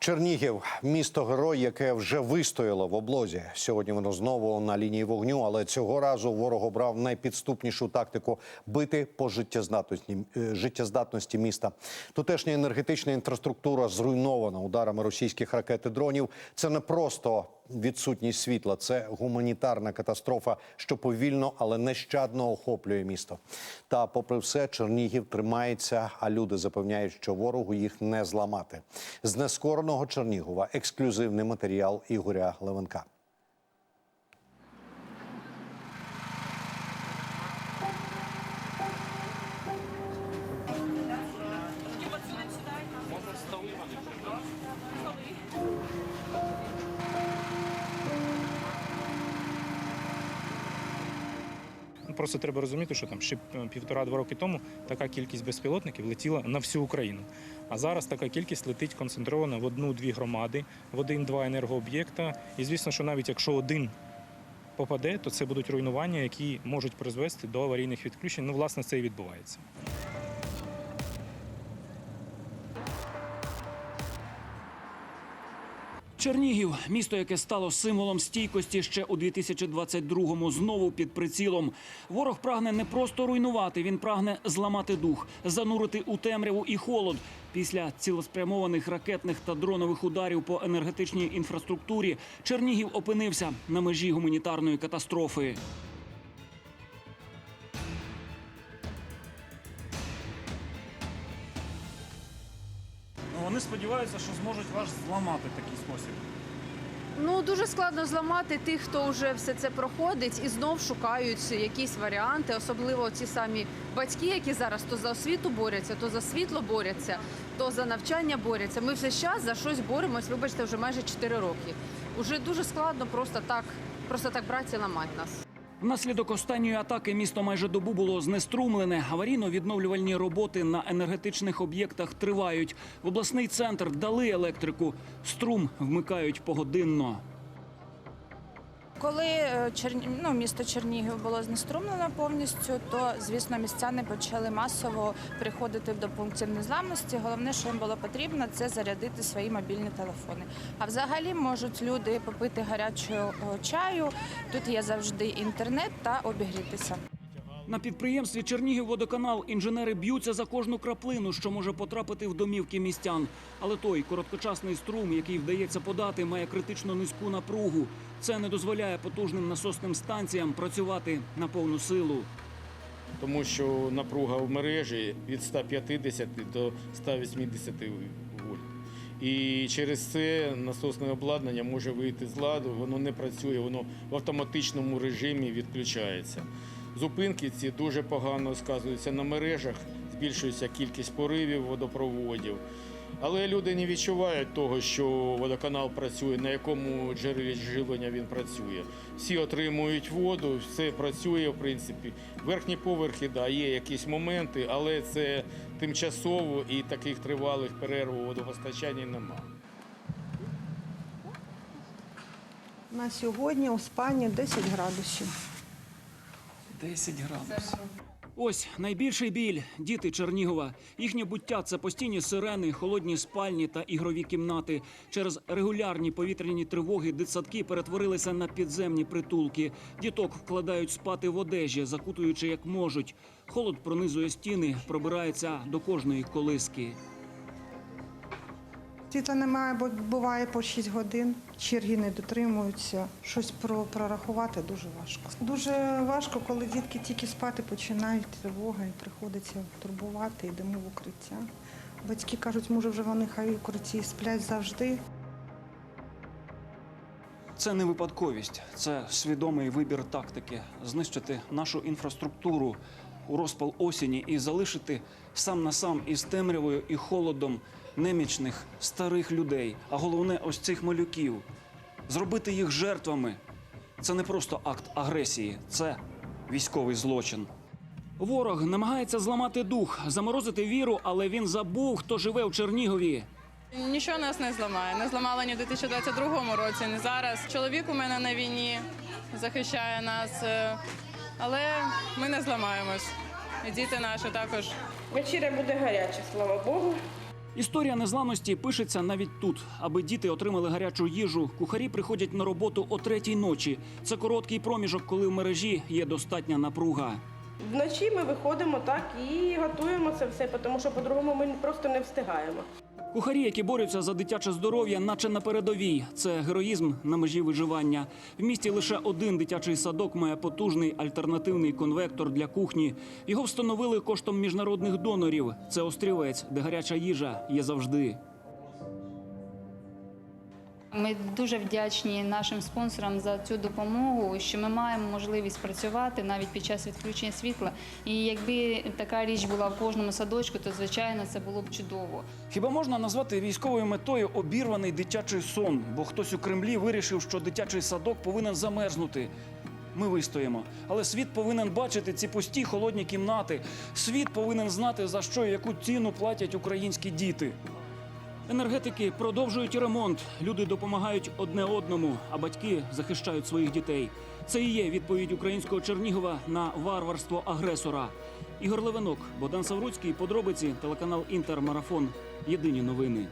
Чернігів місто герой, яке вже вистояло в облозі. Сьогодні воно знову на лінії вогню, але цього разу ворог обрав найпідступнішу тактику бити по життєздатності, е, життєздатності міста. Тутешня енергетична інфраструктура зруйнована ударами російських ракет і дронів. Це не просто відсутність світла, це гуманітарна катастрофа, що повільно, але нещадно охоплює місто. Та, попри все, Чернігів тримається, а люди запевняють, що ворогу їх не зламати. З нескореного Чернігова ексклюзивний матеріал Ігоря Левенка. Просто треба розуміти, що там ще е, півтора-два роки тому така кількість безпілотників летіла на всю Україну. А зараз така кількість летить концентрована в одну-дві громади, в один-два енергооб'єкта. І звісно, що навіть якщо один попаде, то це будуть руйнування, які можуть призвести до аварійних відключень. Ну, власне, це і відбувається. Чернігів місто, яке стало символом стійкості ще у 2022-му, знову під прицілом. Ворог прагне не просто руйнувати, він прагне зламати дух, занурити у темряву і холод. Після цілеспрямованих ракетних та дронових ударів по енергетичній інфраструктурі Чернігів опинився на межі гуманітарної катастрофи. Вони сподіваються, що зможуть вас зламати в такий спосіб. Ну дуже складно зламати тих, хто вже все це проходить, і знов шукають якісь варіанти, особливо ці самі батьки, які зараз то за освіту борються, то за світло борються, то за навчання борються. Ми все час за щось боремось. Вибачте, вже майже 4 роки. Уже дуже складно просто так, просто так брати ламати нас. Внаслідок останньої атаки місто майже добу було знеструмлене. Аварійно-відновлювальні роботи на енергетичних об'єктах тривають. В обласний центр дали електрику. Струм вмикають погодинно. Коли е, ну, місто Чернігів було знеструмлено повністю, то звісно містяни почали масово приходити до пунктів незламності. Головне, що їм було потрібно, це зарядити свої мобільні телефони. А взагалі можуть люди попити гарячого е, чаю. Тут є завжди інтернет та обігрітися. На підприємстві Чернігівводоканал інженери б'ються за кожну краплину, що може потрапити в домівки містян. Але той короткочасний струм, який вдається подати, має критично низьку напругу. Це не дозволяє потужним насосним станціям працювати на повну силу. тому що напруга в мережі від 150 до 180 вольт. І через це насосне обладнання може вийти з ладу, воно не працює, воно в автоматичному режимі відключається. Зупинки ці дуже погано сказуються на мережах, збільшується кількість поривів водопроводів. Але люди не відчувають того, що водоканал працює, на якому джерелі живлення він працює. Всі отримують воду, все працює, в принципі. Верхні поверхи, да, є якісь моменти, але це тимчасово і таких тривалих перерв у водопостачанні немає. На сьогодні у спальні 10 градусів. 10 градусів. Ось найбільший біль діти Чернігова. Їхнє буття це постійні сирени, холодні спальні та ігрові кімнати. Через регулярні повітряні тривоги дитсадки перетворилися на підземні притулки. Діток вкладають спати в одежі, закутуючи як можуть. Холод пронизує стіни, пробирається до кожної колиски. Світла немає, бо буває по 6 годин. Черги не дотримуються. Щось про, прорахувати дуже важко. Дуже важко, коли дітки тільки спати починають тривога і приходиться турбувати, йдемо в укриття. Батьки кажуть, може вже вони хай в укритті сплять завжди. Це не випадковість, це свідомий вибір тактики знищити нашу інфраструктуру у розпал осені і залишити сам на сам із темрявою і холодом немічних старих людей, а головне, ось цих малюків. Зробити їх жертвами це не просто акт агресії, це військовий злочин. Ворог намагається зламати дух, заморозити віру, але він забув, хто живе в Чернігові. Нічого нас не зламає. Не зламало ні в 2022 році, ні зараз. Чоловік у мене на війні захищає нас, е, але ми не зламаємось. І діти наші також. Вечеря буде гаряча, слава Богу. Історія незламності пишеться навіть тут. Аби діти отримали гарячу їжу, кухарі приходять на роботу о третій ночі. Це короткий проміжок, коли в мережі є достатня напруга. Вночі ми виходимо так і готуємо це все, тому що по-другому ми просто не встигаємо. Кухарі, які борються за дитяче здоров'я, наче на передовій. Це героїзм на межі виживання. В місті лише один дитячий садок має потужний альтернативний конвектор для кухні. Його встановили коштом міжнародних донорів. Це острівець, де гаряча їжа є завжди. Ми дуже вдячні нашим спонсорам за цю допомогу, що ми маємо можливість працювати навіть під час відключення світла. І якби така річ була в кожному садочку, то звичайно це було б чудово. Хіба можна назвати військовою метою обірваний дитячий сон? Бо хтось у Кремлі вирішив, що дитячий садок повинен замерзнути. Ми вистоїмо. Але світ повинен бачити ці пусті холодні кімнати. Світ повинен знати, за що і яку ціну платять українські діти. Енергетики продовжують ремонт. Люди допомагають одне одному, а батьки захищають своїх дітей. Це і є відповідь українського Чернігова на варварство агресора. Ігор Левинок, Богдан Савруцький, подробиці, телеканал Інтермарафон. Єдині новини.